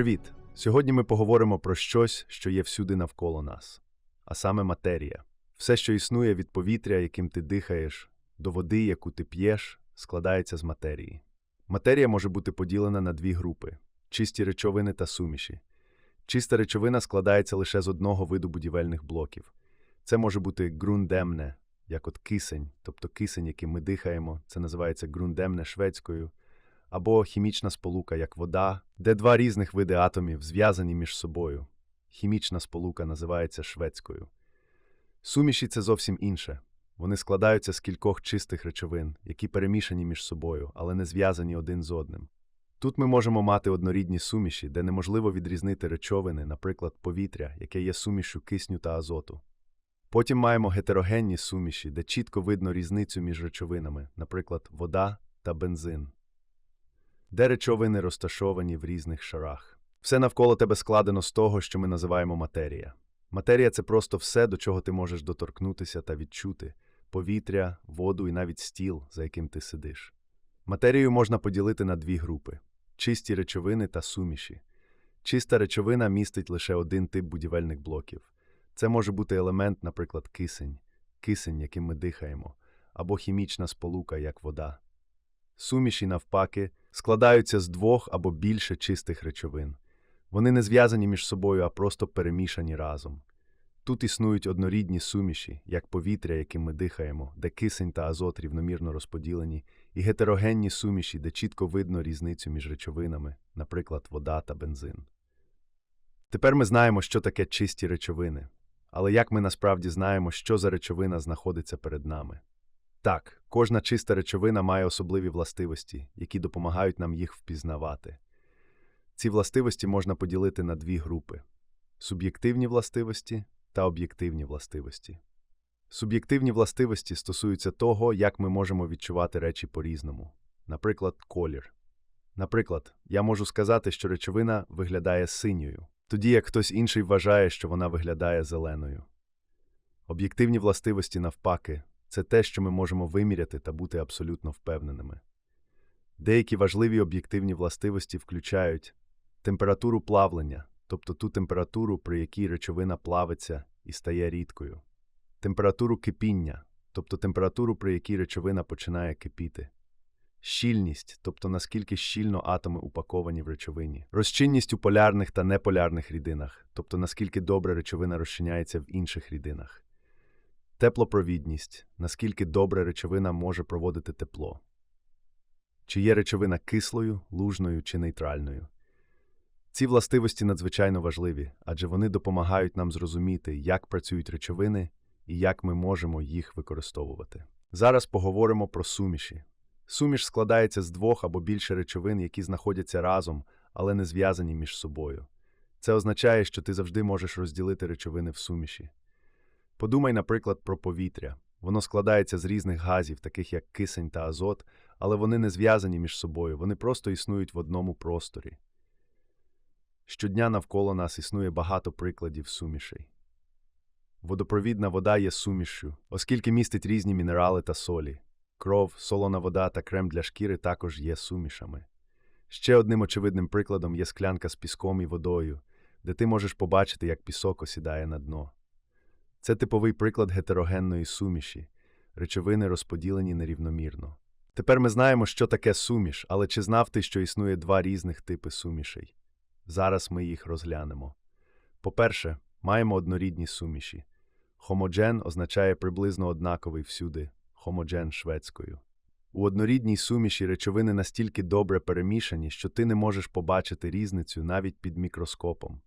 Привіт! Сьогодні ми поговоримо про щось, що є всюди навколо нас, а саме матерія. Все, що існує від повітря, яким ти дихаєш, до води, яку ти п'єш, складається з матерії. Матерія може бути поділена на дві групи: чисті речовини та суміші. Чиста речовина складається лише з одного виду будівельних блоків. Це може бути ґрундемне, як от кисень, тобто кисень, яким ми дихаємо, це називається ґрундемне шведською, або хімічна сполука, як вода, де два різних види атомів зв'язані між собою. Хімічна сполука називається шведською. Суміші це зовсім інше. Вони складаються з кількох чистих речовин, які перемішані між собою, але не зв'язані один з одним. Тут ми можемо мати однорідні суміші, де неможливо відрізнити речовини, наприклад, повітря, яке є сумішю кисню та азоту. Потім маємо гетерогенні суміші, де чітко видно різницю між речовинами, наприклад, вода та бензин, де речовини розташовані в різних шарах. Все навколо тебе складено з того, що ми називаємо матерія. Матерія це просто все, до чого ти можеш доторкнутися та відчути повітря, воду і навіть стіл, за яким ти сидиш. Матерію можна поділити на дві групи чисті речовини та суміші. Чиста речовина містить лише один тип будівельних блоків. Це може бути елемент, наприклад, кисень, кисень, яким ми дихаємо, або хімічна сполука, як вода. Суміші, навпаки, складаються з двох або більше чистих речовин. Вони не зв'язані між собою, а просто перемішані разом. Тут існують однорідні суміші, як повітря, яким ми дихаємо, де кисень та азот рівномірно розподілені, і гетерогенні суміші, де чітко видно різницю між речовинами, наприклад, вода та бензин. Тепер ми знаємо, що таке чисті речовини, але як ми насправді знаємо, що за речовина знаходиться перед нами? Так, кожна чиста речовина має особливі властивості, які допомагають нам їх впізнавати. Ці властивості можна поділити на дві групи: суб'єктивні властивості та об'єктивні властивості. Суб'єктивні властивості стосуються того, як ми можемо відчувати речі по-різному, наприклад, колір. Наприклад, я можу сказати, що речовина виглядає синьою, тоді як хтось інший вважає, що вона виглядає зеленою. Об'єктивні властивості, навпаки, це те, що ми можемо виміряти та бути абсолютно впевненими. Деякі важливі об'єктивні властивості включають температуру плавлення, тобто ту температуру, при якій речовина плавиться і стає рідкою, температуру кипіння, тобто температуру, при якій речовина починає кипіти, щільність, тобто наскільки щільно атоми упаковані в речовині, розчинність у полярних та неполярних рідинах, тобто наскільки добре речовина розчиняється в інших рідинах, теплопровідність, наскільки добре речовина може проводити тепло, чи є речовина кислою, лужною чи нейтральною. Ці властивості надзвичайно важливі, адже вони допомагають нам зрозуміти, як працюють речовини і як ми можемо їх використовувати. Зараз поговоримо про суміші. Суміш складається з двох або більше речовин, які знаходяться разом, але не зв'язані між собою. Це означає, що ти завжди можеш розділити речовини в суміші. Подумай, наприклад, про повітря. Воно складається з різних газів, таких як кисень та азот, але вони не зв'язані між собою, вони просто існують в одному просторі. Щодня навколо нас існує багато прикладів сумішей. Водопровідна вода є сумішю, оскільки містить різні мінерали та солі. Кров, солона вода та крем для шкіри також є сумішами. Ще одним очевидним прикладом є склянка з піском і водою, де ти можеш побачити, як пісок осідає на дно. Це типовий приклад гетерогенної суміші, речовини розподілені нерівномірно. Тепер ми знаємо, що таке суміш, але чи знав ти, що існує два різних типи сумішей? Зараз ми їх розглянемо. По-перше, маємо однорідні суміші. Хомоджен означає приблизно однаковий всюди, хомоджен шведською. У однорідній суміші речовини настільки добре перемішані, що ти не можеш побачити різницю навіть під мікроскопом.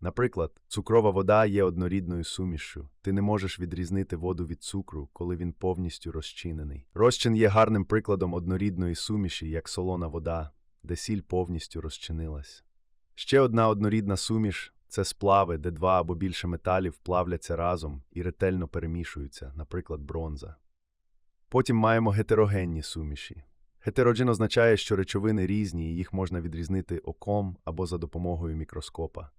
Наприклад, цукрова вода є однорідною сумішшю. Ти не можеш відрізнити воду від цукру, коли він повністю розчинений. Розчин є гарним прикладом однорідної суміші, як солона вода, де сіль повністю розчинилась. Ще одна однорідна суміш це сплави, де два або більше металів плавляться разом і ретельно перемішуються, наприклад, бронза. Потім маємо гетерогенні суміші. Гетероген означає, що речовини різні і їх можна відрізнити оком або за допомогою мікроскопа.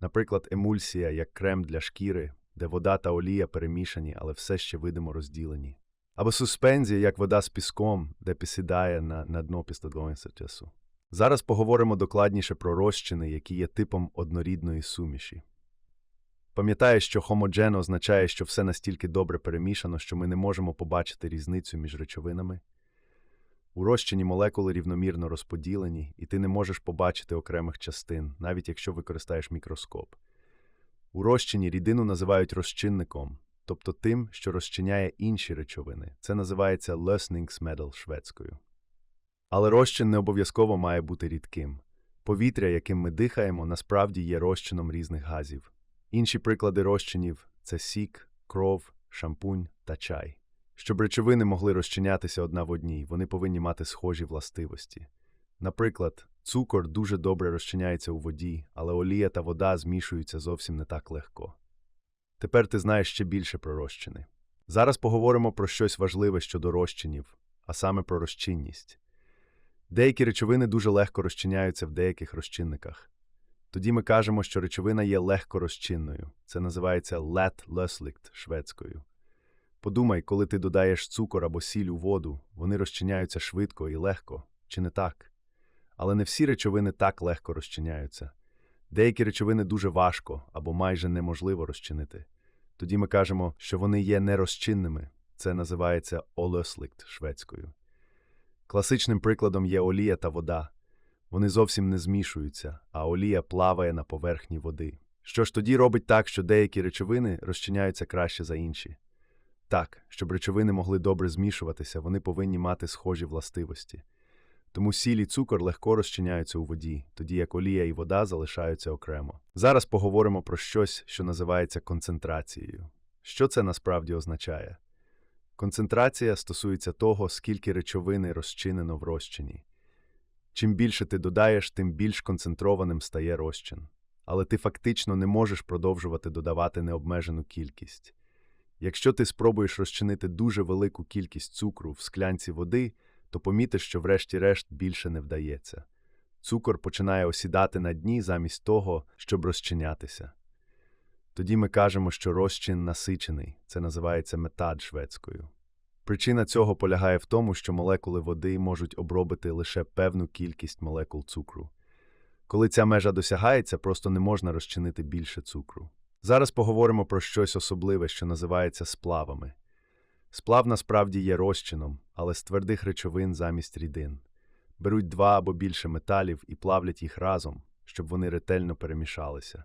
Наприклад, емульсія як крем для шкіри, де вода та олія перемішані, але все ще видимо розділені. Або суспензія як вода з піском, де підсідає на, на дно після довгого часу. Зараз поговоримо докладніше про розчини, які є типом однорідної суміші. Пам'ятаєш, що хоmogen означає, що все настільки добре перемішано, що ми не можемо побачити різницю між речовинами? У розчині молекули рівномірно розподілені, і ти не можеш побачити окремих частин, навіть якщо використаєш мікроскоп. У рідину називають розчинником, тобто тим, що розчиняє інші речовини. Це називається lösningsmedel шведською. Але розчин не обов'язково має бути рідким. Повітря, яким ми дихаємо, насправді є розчином різних газів. Інші приклади розчинів це сік, кров, шампунь та чай. Щоб речовини могли розчинятися одна в одній, вони повинні мати схожі властивості. Наприклад, цукор дуже добре розчиняється у воді, але олія та вода змішуються зовсім не так легко. Тепер ти знаєш ще більше про розчини. Зараз поговоримо про щось важливе щодо розчинів, а саме про розчинність. Деякі речовини дуже легко розчиняються в деяких розчинниках. Тоді ми кажемо, що речовина є легко розчинною. Це називається let lösligt шведською. Подумай, коли ти додаєш цукор або сіль у воду, вони розчиняються швидко і легко, чи не так? Але не всі речовини так легко розчиняються. Деякі речовини дуже важко або майже неможливо розчинити. Тоді ми кажемо, що вони є нерозчинними. Це називається олösligt шведською. Класичним прикладом є олія та вода. Вони зовсім не змішуються, а олія плаває на поверхні води. Що ж тоді робить так, що деякі речовини розчиняються краще за інші? Так, щоб речовини могли добре змішуватися, вони повинні мати схожі властивості. Тому сіль і цукор легко розчиняються у воді, тоді як олія і вода залишаються окремо. Зараз поговоримо про щось, що називається концентрацією. Що це насправді означає? Концентрація стосується того, скільки речовини розчинено в розчині. Чим більше ти додаєш, тим більш концентрованим стає розчин. Але ти фактично не можеш продовжувати додавати необмежену кількість. Якщо ти спробуєш розчинити дуже велику кількість цукру в склянці води, то помітиш, що врешті-решт більше не вдається. Цукор починає осідати на дні замість того, щоб розчинятися. Тоді ми кажемо, що розчин насичений, це називається метад шведською. Причина цього полягає в тому, що молекули води можуть обробити лише певну кількість молекул цукру. Коли ця межа досягається, просто не можна розчинити більше цукру. Зараз поговоримо про щось особливе, що називається сплавами. Сплав насправді є розчином, але з твердих речовин замість рідин. Беруть два або більше металів і плавлять їх разом, щоб вони ретельно перемішалися.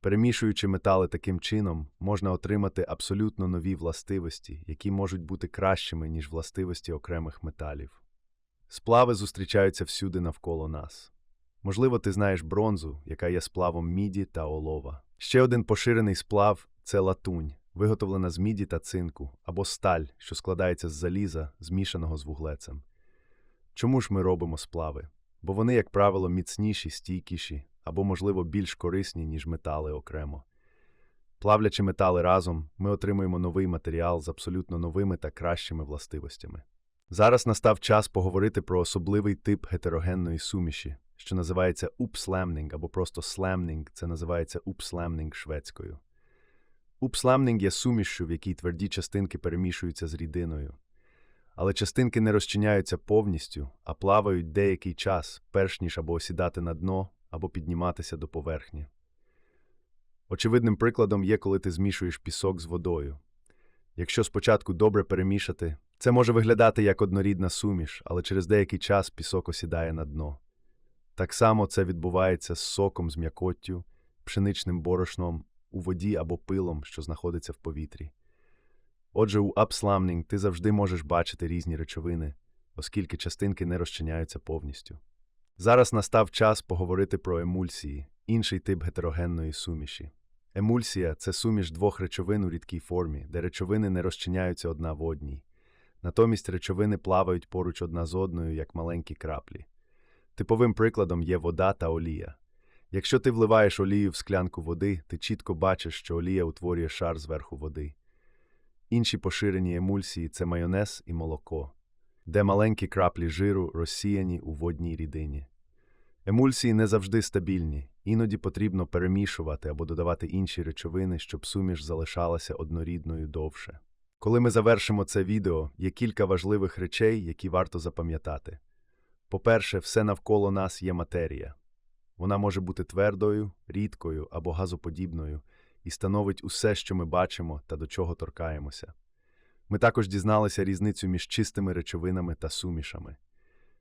Перемішуючи метали таким чином, можна отримати абсолютно нові властивості, які можуть бути кращими, ніж властивості окремих металів. Сплави зустрічаються всюди навколо нас. Можливо, ти знаєш бронзу, яка є сплавом міді та олова. Ще один поширений сплав це латунь, виготовлена з міді та цинку, або сталь, що складається з заліза, змішаного з вуглецем. Чому ж ми робимо сплави? Бо вони, як правило, міцніші, стійкіші або, можливо, більш корисні, ніж метали окремо. Плавлячи метали разом, ми отримуємо новий матеріал з абсолютно новими та кращими властивостями. Зараз настав час поговорити про особливий тип гетерогенної суміші, що називається упслемнінг або просто слемнінг, це називається упслемнінг шведською. Упслемнінг є сумішшю, в якій тверді частинки перемішуються з рідиною. Але частинки не розчиняються повністю, а плавають деякий час, перш ніж або осідати на дно, або підніматися до поверхні. Очевидним прикладом є, коли ти змішуєш пісок з водою. Якщо спочатку добре перемішати, це може виглядати як однорідна суміш, але через деякий час пісок осідає на дно. Так само це відбувається з соком з м'якоттю, пшеничним борошном, у воді або пилом, що знаходиться в повітрі. Отже, у апсламнінг ти завжди можеш бачити різні речовини, оскільки частинки не розчиняються повністю. Зараз настав час поговорити про емульсії, інший тип гетерогенної суміші. Емульсія це суміш двох речовин у рідкій формі, де речовини не розчиняються одна в одній. Натомість речовини плавають поруч одна з одною, як маленькі краплі. Типовим прикладом є вода та олія. Якщо ти вливаєш олію в склянку води, ти чітко бачиш, що олія утворює шар зверху води. Інші поширені емульсії це майонез і молоко, де маленькі краплі жиру розсіяні у водній рідині. Емульсії не завжди стабільні, іноді потрібно перемішувати або додавати інші речовини, щоб суміш залишалася однорідною довше. Коли ми завершимо це відео, є кілька важливих речей, які варто запам'ятати. По-перше, все навколо нас є матерія. Вона може бути твердою, рідкою або газоподібною і становить усе, що ми бачимо та до чого торкаємося. Ми також дізналися різницю між чистими речовинами та сумішами.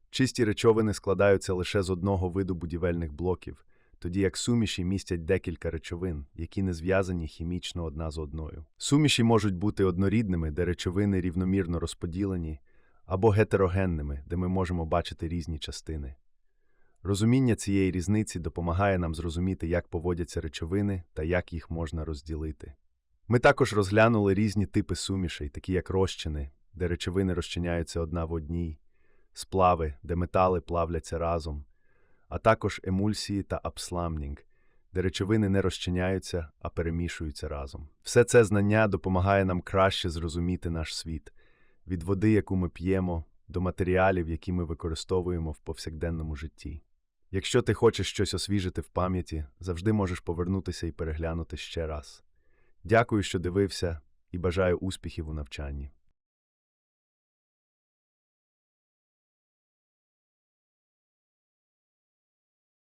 Чисті речовини складаються лише з одного виду будівельних блоків, тоді як суміші містять декілька речовин, які не зв'язані хімічно одна з одною. Суміші можуть бути однорідними, де речовини рівномірно розподілені, або гетерогенними, де ми можемо бачити різні частини. Розуміння цієї різниці допомагає нам зрозуміти, як поводяться речовини та як їх можна розділити. Ми також розглянули різні типи сумішей, такі як розчини, де речовини розчиняються одна в одній, сплави, де метали плавляться разом, а також емульсії та апсламнінг, де речовини не розчиняються, а перемішуються разом. Все це знання допомагає нам краще зрозуміти наш світ від води, яку ми п'ємо, до матеріалів, які ми використовуємо в повсякденному житті. Якщо ти хочеш щось освіжити в пам'яті, завжди можеш повернутися і переглянути ще раз. Дякую, що дивився, і бажаю успіхів у навчанні.